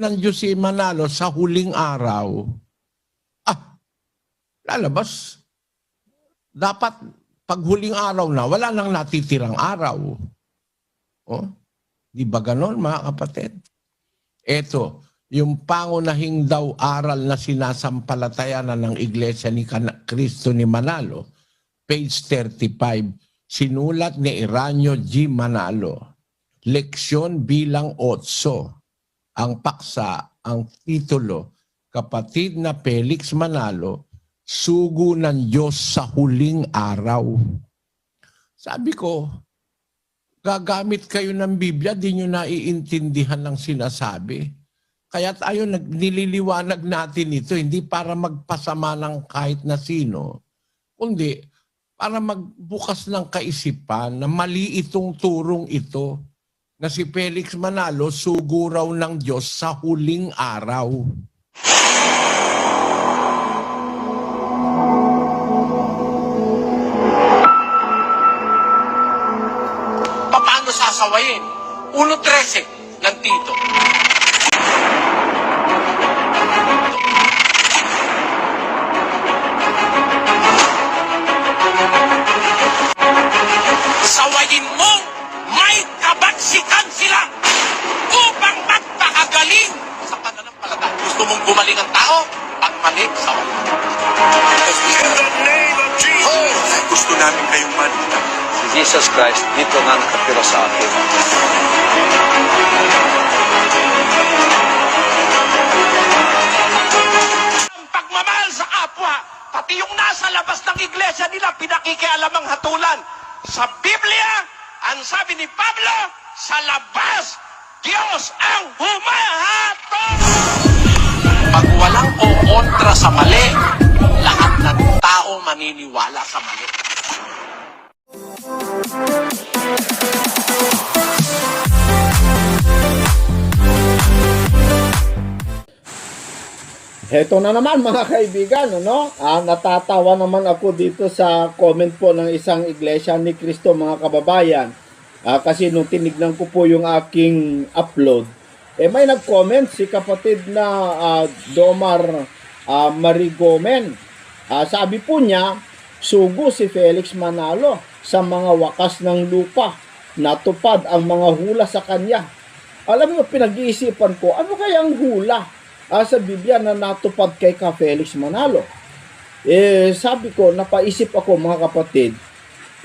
ng si Manalo sa huling araw, ah, lalabas. Dapat pag huling araw na, wala nang natitirang araw. Oh, di ba ganon mga kapatid? Ito, yung pangunahing daw aral na sinasampalatayanan ng Iglesia ni Cristo ni Manalo, page 35, sinulat ni Iranyo G. Manalo. Leksyon bilang 8. Ang paksa, ang titulo, Kapatid na Felix Manalo, Sugo ng Diyos sa huling araw. Sabi ko, gagamit kayo ng Biblia, di nyo naiintindihan ng sinasabi. Kaya tayo nag, nililiwanag natin ito, hindi para magpasama ng kahit na sino, kundi para magbukas ng kaisipan na mali itong turong ito na si Felix Manalo sugo raw ng Diyos sa huling araw. paano sasawayin? 1.13 ng Tito. Jesus Christ dito nga nakatira sa atin. ang pagmamahal sa kapwa, pati yung nasa labas ng iglesia nila, pinakikialam ang hatulan. Sa Biblia, ang sabi ni Pablo, sa labas, Diyos ang humahatol! Pag walang o kontra sa mali, lahat ng tao maniniwala sa mali. Heto na naman mga kaibigan, ano? Ah, natatawa naman ako dito sa comment po ng isang iglesia ni Kristo mga kababayan. Ah, kasi nung tinignan ko po yung aking upload, eh may nag-comment si kapatid na ah, Domar ah, Marigomen. Ah, sabi po niya, sugo si Felix Manalo sa mga wakas ng lupa. Natupad ang mga hula sa kanya. Alam mo, pinag-iisipan ko, ano kaya ang hula? ah, sa Biblia na natupad kay ka Felix Manalo. Eh, sabi ko, napaisip ako mga kapatid,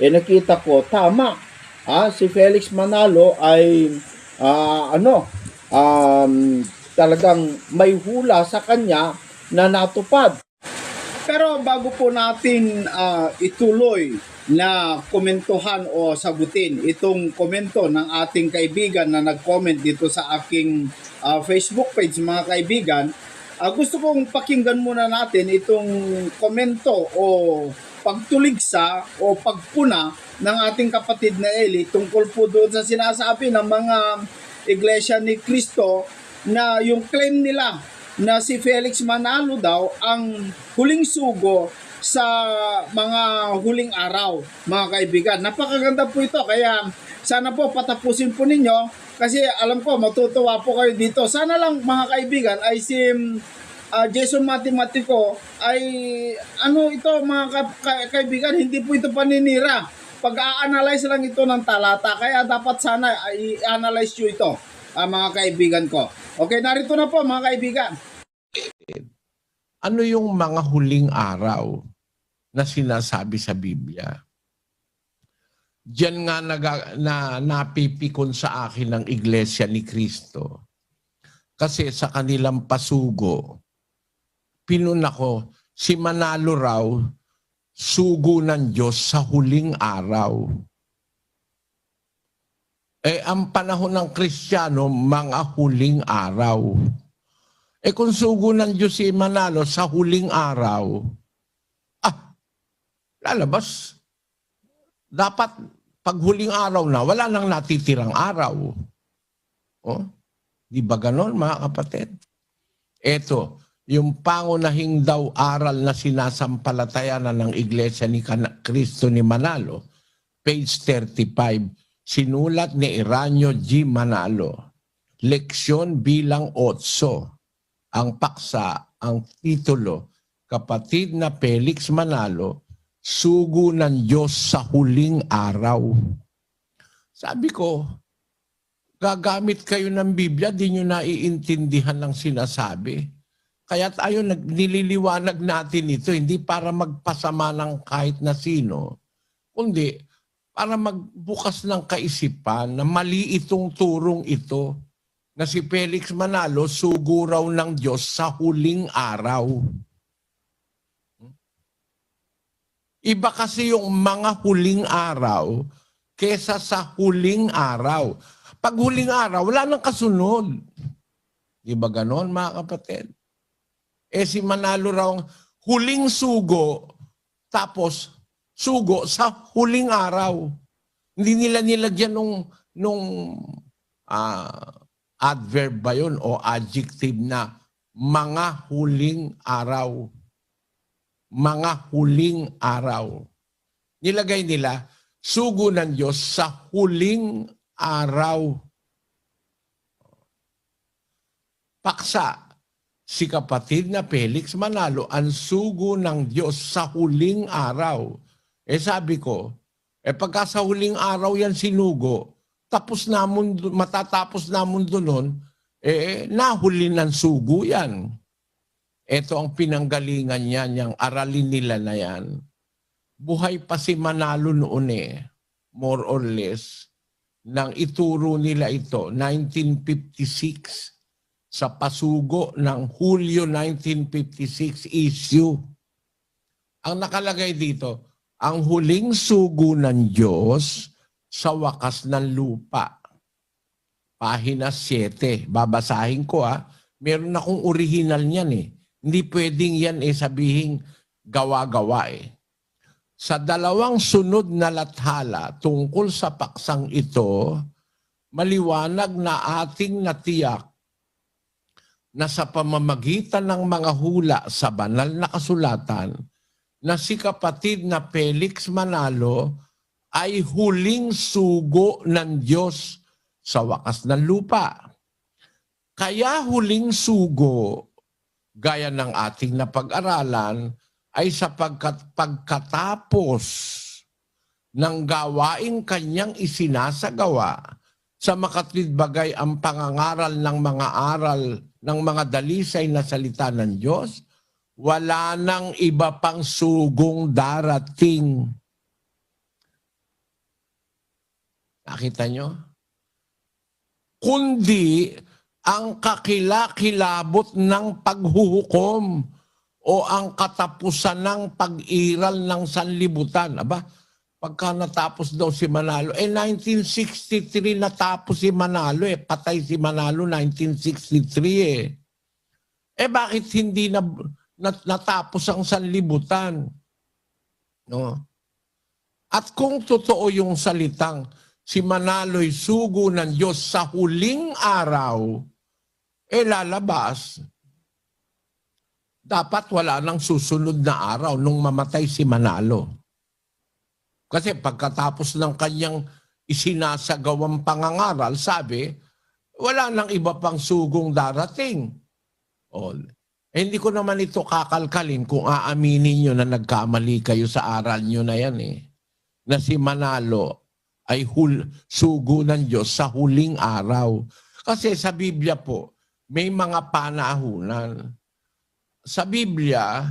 eh nakita ko, tama. Ah, si Felix Manalo ay, ah, ano, um, talagang may hula sa kanya na natupad. Pero bago po natin ah, ituloy na komentuhan o sagutin itong komento ng ating kaibigan na nag-comment dito sa aking ah, Facebook page mga kaibigan, ah, gusto kong pakinggan muna natin itong komento o pagtuligsa o pagpuna ng ating kapatid na Eli tungkol po doon sa sinasabi ng mga iglesia ni Kristo na yung claim nila na si Felix Manalo daw ang huling sugo sa mga huling araw, mga kaibigan. Napakaganda po ito, kaya sana po patapusin po ninyo kasi alam ko matutuwa po kayo dito. Sana lang mga kaibigan ay si ah, Jason Matematico ay ano ito mga ka- ka- kaibigan, hindi po ito paninira. Pag-a-analyze lang ito ng talata, kaya dapat sana i-analyze nyo ito, ah, mga kaibigan ko. Okay, narito na po mga kaibigan. Ano yung mga huling araw na sinasabi sa Biblia? Diyan nga naga, na napipikon sa akin ng Iglesia ni Kristo. Kasi sa kanilang pasugo, pinuna ko, si Manalo raw, sugo ng Diyos sa huling araw. Eh, ang panahon ng Kristiyano, mga huling araw. Eh kung sugo ng Diyos si Manalo sa huling araw, ah, lalabas. Dapat pag huling araw na, wala nang natitirang araw. Oh, di ba ganon mga kapatid? Ito, yung pangunahing daw aral na sinasampalatayanan ng Iglesia ni Cristo ni Manalo, page 35, sinulat ni Iranyo G. Manalo. leksyon bilang otso. Ang paksa, ang titulo, Kapatid na Felix Manalo, Sugo ng Diyos sa huling araw. Sabi ko, gagamit kayo ng Biblia, di nyo naiintindihan ng sinasabi. Kaya tayo nag- nililiwanag natin ito, hindi para magpasama ng kahit na sino, kundi para magbukas ng kaisipan na mali itong turong ito na si Felix Manalo sugo raw ng Diyos sa huling araw. Iba kasi yung mga huling araw kesa sa huling araw. Pag huling araw, wala nang kasunod. Di ba ganon, mga kapatid? Eh si Manalo raw ang huling sugo, tapos sugo sa huling araw. Hindi nila nilagyan nung, nung ah, adverb ba yun o adjective na mga huling araw. Mga huling araw. Nilagay nila, sugo ng Diyos sa huling araw. Paksa, si kapatid na Felix Manalo ang sugo ng Diyos sa huling araw. Eh sabi ko, eh pagka sa huling araw yan sinugo, tapos na mundo, matatapos na mundo nun, eh nahuli ng sugo yan. Ito ang pinanggalingan niya, niyang aralin nila na yan. Buhay pa si Manalo noon eh, more or less, nang ituro nila ito, 1956 sa pasugo ng Hulyo 1956 issue. Ang nakalagay dito, ang huling sugo ng Diyos sa wakas ng lupa. Pahina 7. Babasahin ko ha. Meron akong original niyan eh. Hindi pwedeng yan eh sabihin gawa-gawa eh. Sa dalawang sunod na lathala tungkol sa paksang ito, maliwanag na ating natiyak na sa pamamagitan ng mga hula sa banal na kasulatan na si kapatid na Felix Manalo ay huling sugo ng Diyos sa wakas ng lupa. Kaya huling sugo, gaya ng ating napag-aralan, ay sapagkat pagkatapos ng gawain kanyang isinasagawa sa makatwid bagay ang pangangaral ng mga aral ng mga dalisay na salita ng Diyos, wala nang iba pang sugong darating. Nakita nyo? Kundi ang kakilakilabot ng paghuhukom o ang katapusan ng pag-iral ng sanlibutan. Aba, pagka natapos daw si Manalo, eh 1963 natapos si Manalo eh. Patay si Manalo 1963 eh. Eh bakit hindi na, nat- natapos ang sanlibutan? No? At kung totoo yung salitang si Manalo'y sugo ng Diyos sa huling araw, eh lalabas, dapat wala nang susunod na araw nung mamatay si Manalo. Kasi pagkatapos ng kanyang isinasagawang pangangaral, sabi, wala nang iba pang sugong darating. O, eh, hindi ko naman ito kakalkalin kung aaminin nyo na nagkamali kayo sa aral nyo na yan eh. Na si Manalo ay hul, sugo ng Diyos sa huling araw. Kasi sa Biblia po, may mga panahunan. Sa Biblia,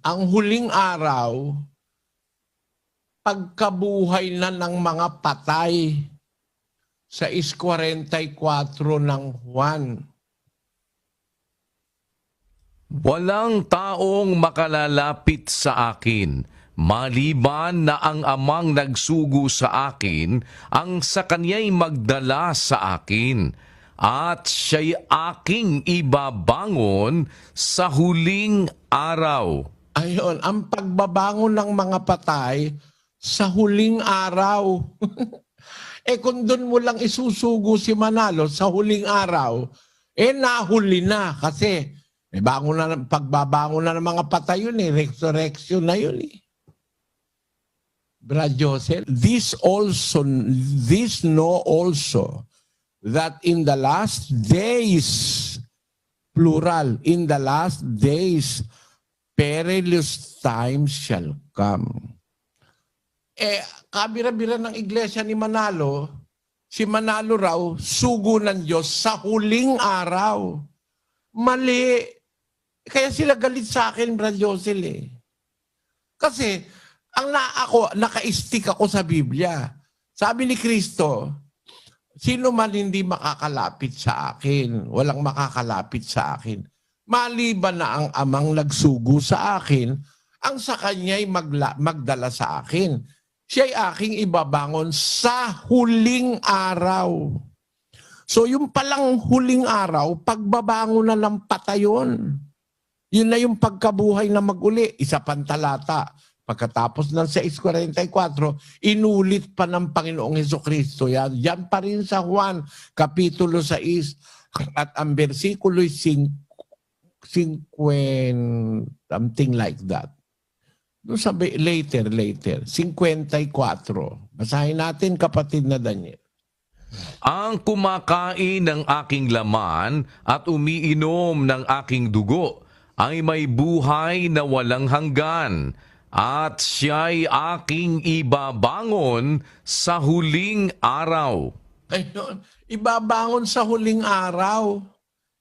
ang huling araw, pagkabuhay na ng mga patay sa is 44 ng Juan. Walang taong makalalapit sa akin, maliban na ang amang nagsugo sa akin, ang sa kanya'y magdala sa akin, at siya'y aking ibabangon sa huling araw. Ayon, ang pagbabangon ng mga patay sa huling araw. eh kung doon mo lang isusugo si Manalo sa huling araw, eh nahuli na kasi eh, bangon na, pagbabangon na ng mga patay yun eh, resurrection na yun eh. Brad Joseph, this also, this know also that in the last days, plural, in the last days, perilous times shall come. Eh, kabira-bira ng iglesia ni Manalo, si Manalo raw, sugo ng Diyos sa huling araw. Mali. Kaya sila galit sa akin, Brad Josel eh. Kasi, ang na ako, naka-stick ako sa Biblia. Sabi ni Kristo, sino man hindi makakalapit sa akin, walang makakalapit sa akin. Maliban na ang amang nagsugo sa akin, ang sa kanya'y magla, magdala sa akin. Siya'y aking ibabangon sa huling araw. So yung palang huling araw, pagbabangon na ng patayon. Yun na yung pagkabuhay na maguli. Isa pang talata. Pagkatapos ng 6.44, inulit pa ng Panginoong Heso Kristo yan. Yan pa rin sa Juan, Kapitulo 6. At ang versikulo 5, 50, something like that. Doon sabi, later, later. 54. Basahin natin, kapatid na Daniel. Ang kumakain ng aking laman at umiinom ng aking dugo ay may buhay na walang hanggan at siya'y aking ibabangon sa huling araw. Ayun, ibabangon sa huling araw.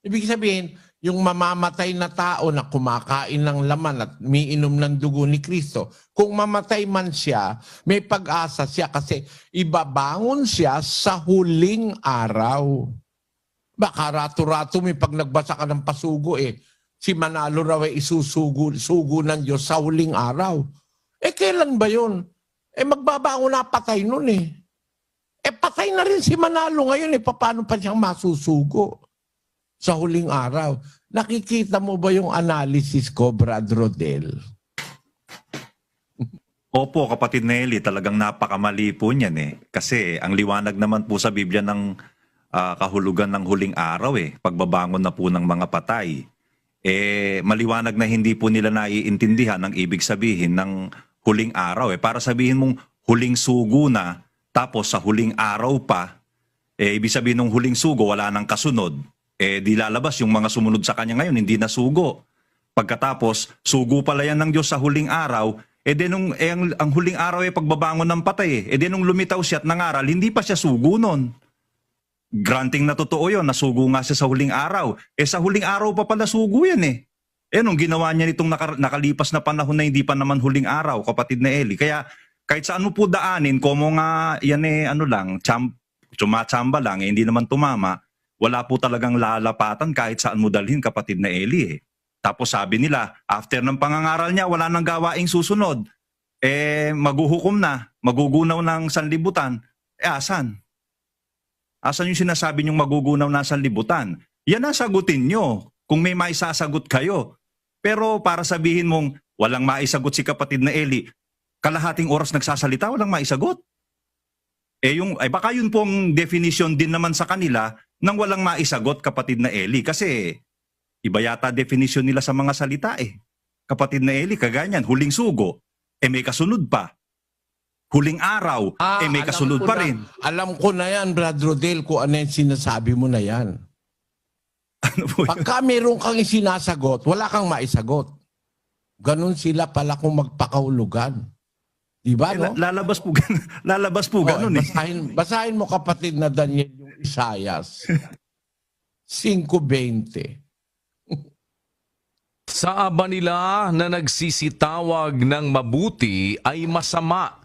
Ibig sabihin, yung mamamatay na tao na kumakain ng laman at miinom ng dugo ni Kristo, kung mamatay man siya, may pag-asa siya kasi ibabangon siya sa huling araw. Baka rato-rato may pag nagbasa ka ng pasugo eh, si Manalo raw ay isusugo sugo ng Diyos sa huling araw. Eh kailan ba yun? Eh magbabangon na patay nun eh. Eh patay na rin si Manalo ngayon eh. Paano pa siyang masusugo sa huling araw? Nakikita mo ba yung analysis ko, Brad Rodel? Opo, kapatid Nelly, talagang napakamali po niyan eh. Kasi ang liwanag naman po sa Biblia ng ah, kahulugan ng huling araw eh, pagbabangon na po ng mga patay. Eh, maliwanag na hindi po nila naiintindihan ang ibig sabihin ng huling araw eh. Para sabihin mong huling sugo na, tapos sa huling araw pa, eh, ibig sabihin ng huling sugo, wala nang kasunod. Eh, di lalabas yung mga sumunod sa kanya ngayon, hindi na sugo. Pagkatapos, sugo pala yan ng Diyos sa huling araw, eh di nung, eh, ang, ang huling araw ay pagbabangon ng patay eh. Eh di nung lumitaw siya at nangaral, hindi pa siya sugo nun. Granting na totoo yun, nasugo nga siya sa huling araw. Eh sa huling araw pa pala sugo yan eh. Eh nung ginawa niya nitong naka- nakalipas na panahon na hindi pa naman huling araw, kapatid na Eli. Kaya kahit saan mo po daanin, komo nga yan eh ano lang, cham, tsumachamba lang, eh, hindi naman tumama, wala po talagang lalapatan kahit saan mo dalhin kapatid na Eli eh. Tapos sabi nila, after ng pangangaral niya, wala nang gawaing susunod. Eh, maguhukom na, magugunaw ng sanlibutan. Eh, asan? Asan yung sinasabi niyong magugunaw na sanlibutan? Yan ang sagutin nyo kung may maisasagot kayo. Pero para sabihin mong walang maisagot si kapatid na Eli, kalahating oras nagsasalita, walang maisagot. Eh yung, ay baka yun pong definition din naman sa kanila ng walang maisagot kapatid na Eli. Kasi iba yata definition nila sa mga salita eh. Kapatid na Eli, kaganyan, huling sugo, eh may kasunod pa. Huling araw, Ah, eh may kasunod pa na. rin. Alam ko na yan, Brad Rodel, kung ano yung sinasabi mo na yan. Ano po yun? Pagka meron kang isinasagot, wala kang maisagot. Ganon sila pala kung magpakahulugan. Di ba, Eh, no? la- lalabas po, gan- lalabas po Oh, ganun eh. basahin, basahin mo kapatid na Daniel yung Isayas. 5.20. Sa aba nila na nagsisitawag ng mabuti ay masama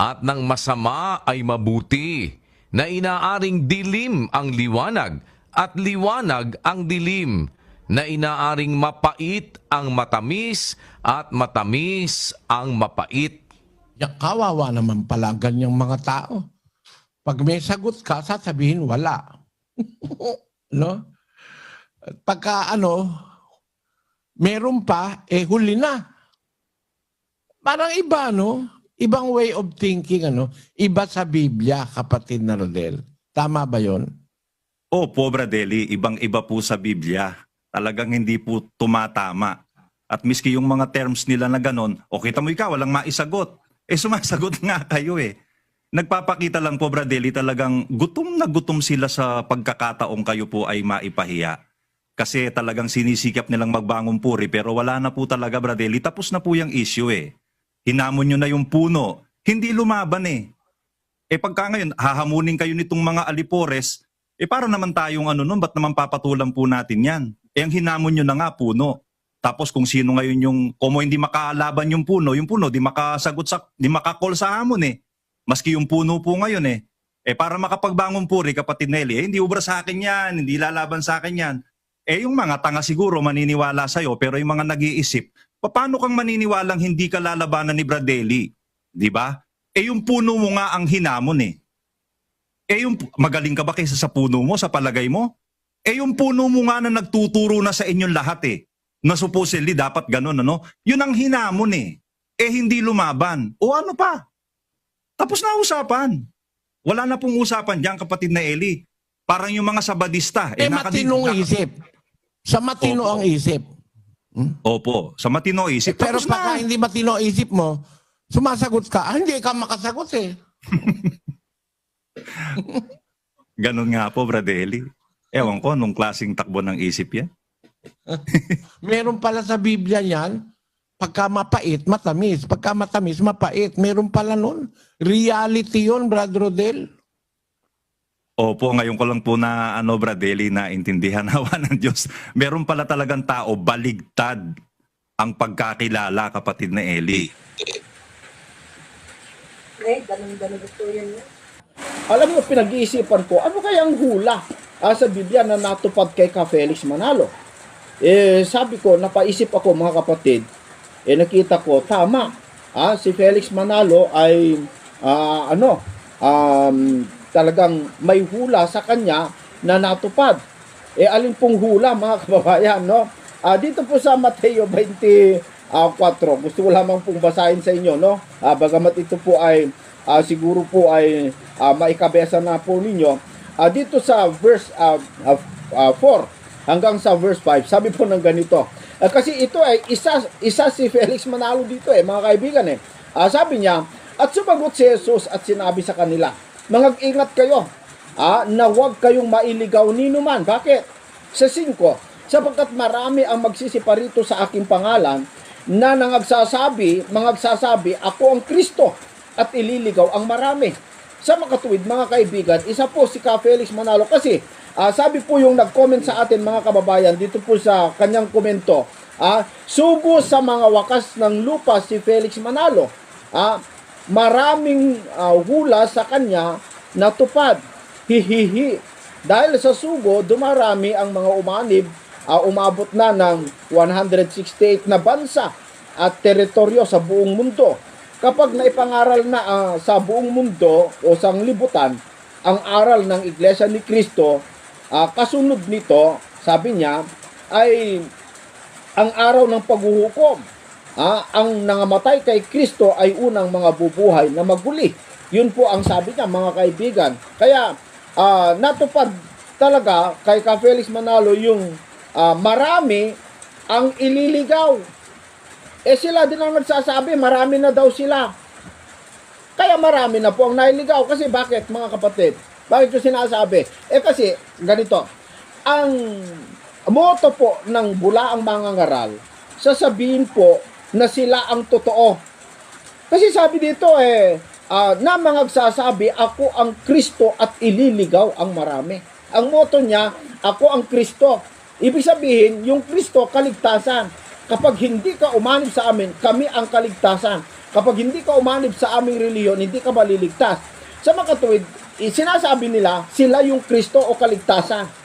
at ng masama ay mabuti na inaaring dilim ang liwanag at liwanag ang dilim na inaaring mapait ang matamis at matamis ang mapait. Ya, kawawa naman pala ganyang mga tao. Pag may sagot ka, sasabihin wala. no? Pagka ano, meron pa, eh huli na. Parang iba, no? Ibang way of thinking, ano? Iba sa Biblia, kapatid na Rodel. Tama ba yon? Oh, Pobra Deli, ibang-iba po sa Biblia. Talagang hindi po tumatama. At miski yung mga terms nila na ganon, o kita mo ikaw, walang maisagot. Eh sumasagot nga kayo eh. nagpapakita lang po, Bradeli, talagang gutom na gutom sila sa pagkakataong kayo po ay maipahiya. Kasi talagang sinisikap nilang magbangong puri pero wala na po talaga, Bradeli. Tapos na po yung issue eh. Hinamon nyo na yung puno. Hindi lumaban eh. Eh pagka ngayon, hahamunin kayo nitong mga alipores, eh para naman tayong ano nun, ba't naman papatulan po natin yan? Eh ang hinamon nyo na nga puno. Tapos kung sino ngayon yung, kung hindi makalaban yung puno, yung puno di makasagot sa, di makakol sa hamon eh. Maski yung puno po ngayon eh. Eh para makapagbangon puri, kapatid Nelly, eh, hindi ubra sa akin yan, hindi lalaban sa akin yan. Eh yung mga tanga siguro maniniwala sa'yo, pero yung mga nag-iisip, paano kang maniniwalang hindi ka lalabanan ni Bradley? Di ba? Eh yung puno mo nga ang hinamon eh. Eh yung magaling ka ba kaysa sa puno mo, sa palagay mo? Eh yung puno mo nga na nagtuturo na sa inyong lahat eh. Na supposedly dapat ganun ano? Yun ang hinamon eh. Eh hindi lumaban. O ano pa? Tapos na usapan. Wala na pong usapan diyan kapatid na Eli. Parang yung mga sabadista. Eh, nakadi- matinong isip. Sa matino Opo. ang isip. Opo, sa matino Eh, isip. pero Tapos pagka na. hindi matino isip mo, sumasagot ka, ah, hindi ka makasagot eh. Ganun nga po, Bradeli. Ewan ko, nung klaseng takbo ng isip yan. Meron pala sa Biblia yan, pagka mapait, matamis. Pagka matamis, mapait. Meron pala nun. Reality yun, Brad Rodel. Opo, ngayon ko lang po na ano Bradeli na intindihan hawa ng Diyos. Meron pala talagang tao baligtad ang pagkakilala kapatid na Eli. Alam mo, pinag-iisipan ko, ano kaya ang hula ah, sa Biblia na natupad kay Ka Felix Manalo? Eh, sabi ko, napaisip ako mga kapatid, eh nakita ko, tama. Ah, si Felix Manalo ay, ah, ano, um, talagang may hula sa kanya na natupad. Eh, alin pong hula mga kababayan, no? Ah, dito po sa Mateo 24, gusto ko lamang pong basahin sa inyo, no? Ah, bagamat ito po ay ah, siguro po ay ah, maikabesa na po ninyo. Ah, dito sa verse ah, ah, ah, 4 hanggang sa verse 5, sabi po ng ganito. Ah, kasi ito ay isa, isa si Felix Manalo dito eh, mga kaibigan eh. Ah, sabi niya, at sumagot si Jesus at sinabi sa kanila, Mangag-ingat kayo ah, na huwag kayong mailigaw ni numan. Bakit? Sa 5, sapagkat marami ang magsisiparito sa aking pangalan na nangagsasabi, mangagsasabi, ako ang Kristo at ililigaw ang marami. Sa makatuwid, mga kaibigan, isa po si Ka Felix Manalo kasi ah, sabi po yung nag-comment sa atin mga kababayan dito po sa kanyang komento, ah, sugo sa mga wakas ng lupa si Felix Manalo. Ah, maraming ah, hula sa kanya natupad. Hihihi. Dahil sa sugo, dumarami ang mga umanib, ah, umabot na ng 168 na bansa at teritoryo sa buong mundo. Kapag naipangaral na ah, sa buong mundo o sa libutan ang aral ng Iglesia ni Kristo, ah, kasunod nito, sabi niya, ay ang araw ng paghuhukom. Ah, ang nangamatay kay Kristo ay unang mga bubuhay na maguli. Yun po ang sabi niya mga kaibigan. Kaya ah, natupad talaga kay Ka Felix Manalo yung ah, marami ang ililigaw. Eh sila din ang nagsasabi, marami na daw sila. Kaya marami na po ang nailigaw. Kasi bakit mga kapatid? Bakit yung sinasabi? Eh kasi ganito, ang moto po ng bulaang mangangaral, sasabihin po na sila ang totoo. Kasi sabi dito eh, ah, na mga nagsasabi, ako ang Kristo at ililigaw ang marami. Ang moto niya, ako ang Kristo. Ibig sabihin, yung Kristo, kaligtasan. Kapag hindi ka umanib sa amin, kami ang kaligtasan. Kapag hindi ka umanib sa aming reliyon, hindi ka maliligtas. Sa makatuwid, eh, sinasabi nila, sila yung Kristo o kaligtasan.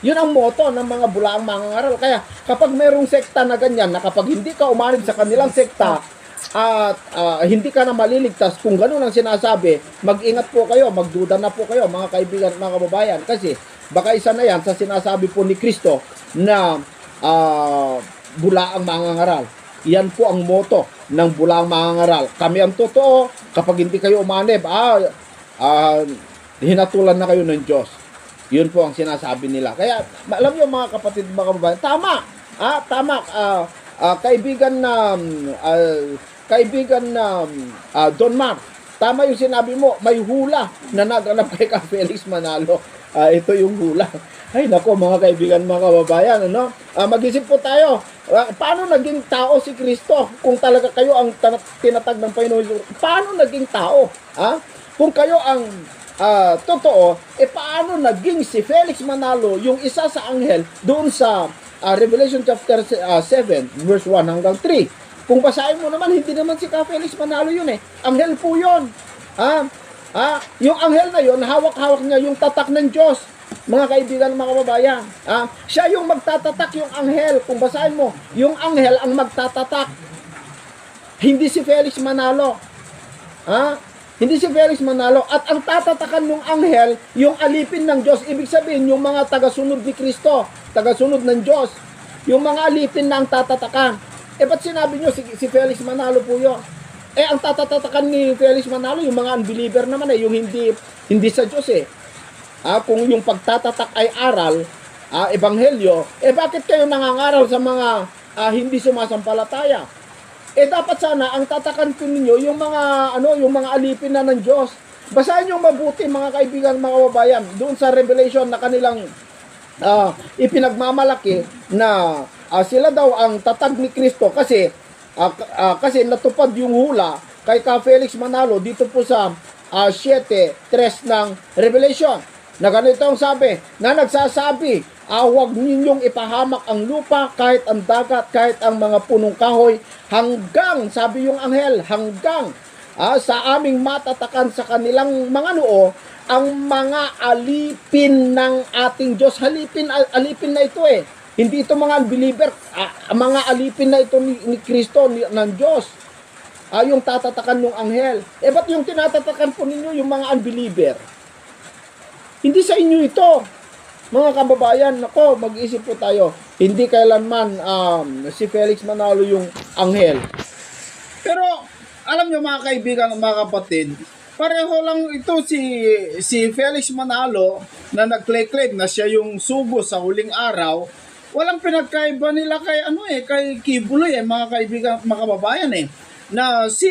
Yun ang moto ng mga bulaang mangangaral. Kaya kapag merong sekta na ganyan, na kapag hindi ka umanib sa kanilang sekta, at ah, hindi ka na maliligtas, kung ganun ang sinasabi, mag-ingat po kayo, magduda na po kayo, mga kaibigan at mga kababayan. Kasi baka isa na yan sa sinasabi po ni Kristo na ah, bulaang mangangaral. Yan po ang moto ng bulaang mangangaral. Kami ang totoo, kapag hindi kayo umanib, ah, ah, hinatulan na kayo ng Diyos. Yun po ang sinasabi nila. Kaya, alam niyo mga kapatid, mga kababayan, tama. Ah, tama. Ah, ah, kaibigan na, um, ah, kaibigan na um, ah, Don Mark, tama yung sinabi mo, may hula na naganap kay Ka Felix Manalo. Ah, ito yung hula. Ay nako mga kaibigan, mga kababayan, ano? Ah, mag-isip po tayo. Ah, paano naging tao si Kristo? Kung talaga kayo ang tinatag ng Panginoon, paano naging tao? Ha? Kung kayo ang ah, totoo, eh paano naging si Felix Manalo yung isa sa anghel doon sa ah, Revelation chapter ah, 7 verse 1 hanggang 3. Kung basahin mo naman, hindi naman si Ka Felix Manalo yun eh. Anghel po yun. Ha? Ha? Yung anghel na yun, hawak-hawak niya yung tatak ng Diyos. Mga kaibigan, mga kababayan. Ha? Siya yung magtatatak yung anghel. Kung basahin mo, yung anghel ang magtatatak. Hindi si Felix Manalo. Ha? Hindi si Felix Manalo. At ang tatatakan ng anghel, yung alipin ng Diyos. Ibig sabihin, yung mga tagasunod ni Kristo, tagasunod ng Diyos. Yung mga alipin na ang tatatakan. Eh, ba't sinabi nyo si, si Felix Manalo po yun? Eh, ang tatatakan ni Felix Manalo, yung mga unbeliever naman eh, yung hindi, hindi sa Diyos eh. Ah, kung yung pagtatatak ay aral, ah, ebanghelyo, eh bakit kayo nangangaral sa mga ah, hindi sumasampalataya? Eh dapat sana ang tatakan po ninyo yung mga ano, yung mga alipin na ng Diyos. Basahin niyo mabuti mga kaibigan, mga kababayan, doon sa Revelation na kanilang ah, ipinagmamalaki na ah, sila daw ang tatag ni Kristo kasi k- ah, kasi natupad yung hula kay Ka Felix Manalo dito po sa ah, 7:3 ng Revelation. Na ganito ang sabi, na nagsasabi, ah, huwag ninyong ipahamak ang lupa kahit ang dagat, kahit ang mga punong kahoy, hanggang, sabi yung anghel, hanggang ah, sa aming matatakan sa kanilang mga noo, ang mga alipin ng ating Diyos. Halipin, al- alipin na ito eh. Hindi ito mga unbeliever, ah, mga alipin na ito ni, ni Kristo, ni, ng Diyos. Ah, yung tatatakan ng anghel. Eh, ba't yung tinatatakan po ninyo yung mga unbeliever? Hindi sa inyo ito. Mga kababayan, nako, mag-isip po tayo. Hindi kailanman um, si Felix Manalo yung anghel. Pero, alam nyo mga kaibigan, mga kapatid, pareho lang ito si si Felix Manalo na nag-claim na siya yung sugo sa huling araw. Walang pinagkaiba nila kay ano eh, kay Kibuloy eh, mga kaibigan, mga kababayan eh. Na si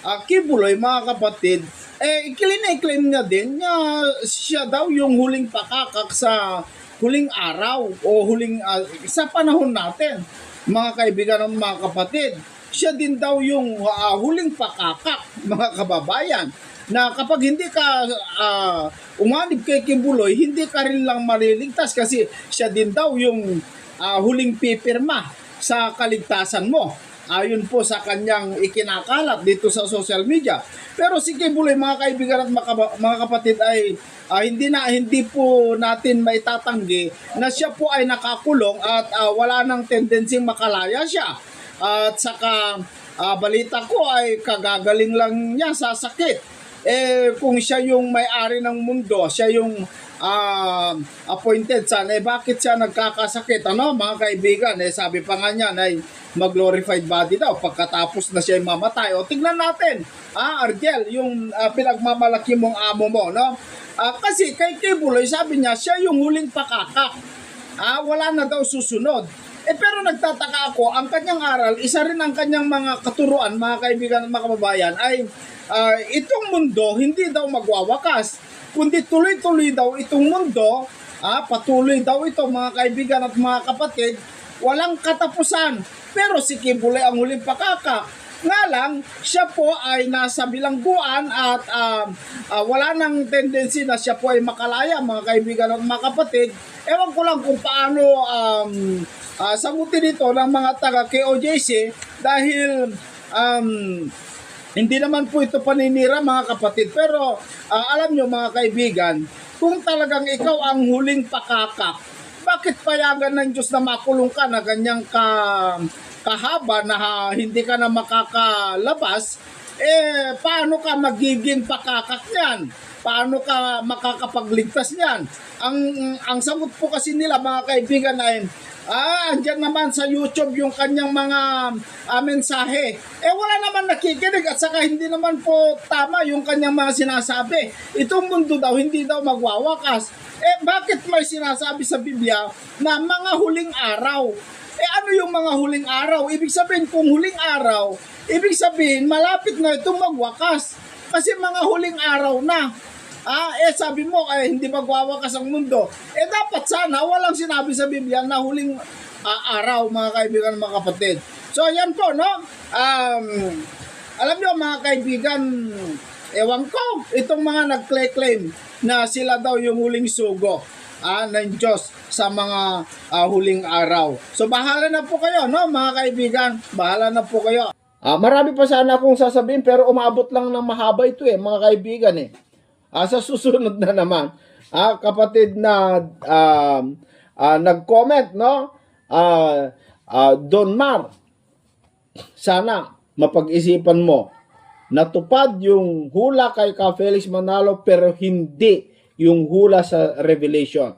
uh, Kibuloy, mga kapatid, eh, claim niya din na siya daw yung huling pakakak sa huling araw o huling ah, sa panahon natin mga kaibigan ng mga kapatid. Siya din daw yung ah, huling pakakak mga kababayan na kapag hindi ka ah, umanib kay Kimbuloy hindi ka rin lang mariligtas kasi siya din daw yung ah, huling pipirma sa kaligtasan mo ayon po sa kanyang ikinakalat dito sa social media. Pero si Kibuloy, mga kaibigan at mga kapatid ay ah, hindi na hindi po natin maitatanggi na siya po ay nakakulong at ah, wala nang tendensing makalaya siya. At saka ah, balita ko ay kagagaling lang niya sa sakit. Eh kung siya yung may-ari ng mundo, siya yung ah, appointed son, eh bakit siya nagkakasakit? Ano mga kaibigan, eh sabi pa nga niya na mag-glorified body daw pagkatapos na siya mamatay. O tingnan natin, ah, Argel, yung ah, pinagmamalaki mong amo mo, no? Ah, kasi kay Kibuloy, sabi niya, siya yung huling pakakak. Ah, wala na daw susunod. Eh pero nagtataka ako, ang kanyang aral, isa rin ang kanyang mga katuruan, mga kaibigan at mga kababayan, ay ah, itong mundo hindi daw magwawakas, kundi tuloy-tuloy daw itong mundo, ah, patuloy daw ito mga kaibigan at mga kapatid, walang katapusan. Pero si Kibuloy ang huling pakaka. Nga lang, siya po ay nasa bilangguan at ah, ah, wala nang tendency na siya po ay makalaya mga kaibigan at mga kapatid. Ewan ko lang kung paano um, ah, sagutin ito ng mga taga KOJC dahil um, hindi naman po ito paninira mga kapatid. Pero ah, alam nyo mga kaibigan, kung talagang ikaw ang huling pakakak, bakit payagan ng Diyos na makulong ka na ganyang ka, kahaba na ha- hindi ka na makakalabas? Eh, paano ka magiging pakakak niyan? Paano ka makakapagligtas niyan? Ang, ang sagot po kasi nila mga kaibigan ay Ah, andyan naman sa YouTube yung kanyang mga ah, mensahe. Eh wala naman nakikinig at saka hindi naman po tama yung kanyang mga sinasabi. Itong mundo daw hindi daw magwawakas. Eh bakit may sinasabi sa Biblia na mga huling araw? Eh ano yung mga huling araw? Ibig sabihin kung huling araw, ibig sabihin malapit na itong magwakas. Kasi mga huling araw na. Ah, eh sabi mo, eh, hindi magwawakas ang mundo. Eh dapat sana, walang sinabi sa Biblia na huling ah, araw, mga kaibigan, mga kapatid. So, yan po, no? Um, alam nyo, mga kaibigan, ewan ko, itong mga nag-claim na sila daw yung huling sugo ah, ng Diyos sa mga ah, huling araw. So, bahala na po kayo, no, mga kaibigan? Bahala na po kayo. Ah, marami pa sana akong sasabihin pero umabot lang ng mahaba ito eh, mga kaibigan eh. Ah, sa susunod na naman, ah, kapatid na um, ah, nag-comment, no? Ah, ah, Don Mar, sana mapag-isipan mo natupad yung hula kay Ka Felix Manalo pero hindi yung hula sa Revelation.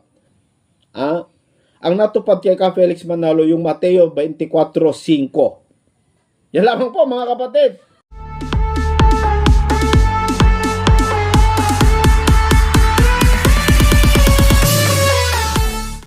Ah, ang natupad kay Ka Felix Manalo yung Mateo 24:5. Yan lamang po mga kapatid.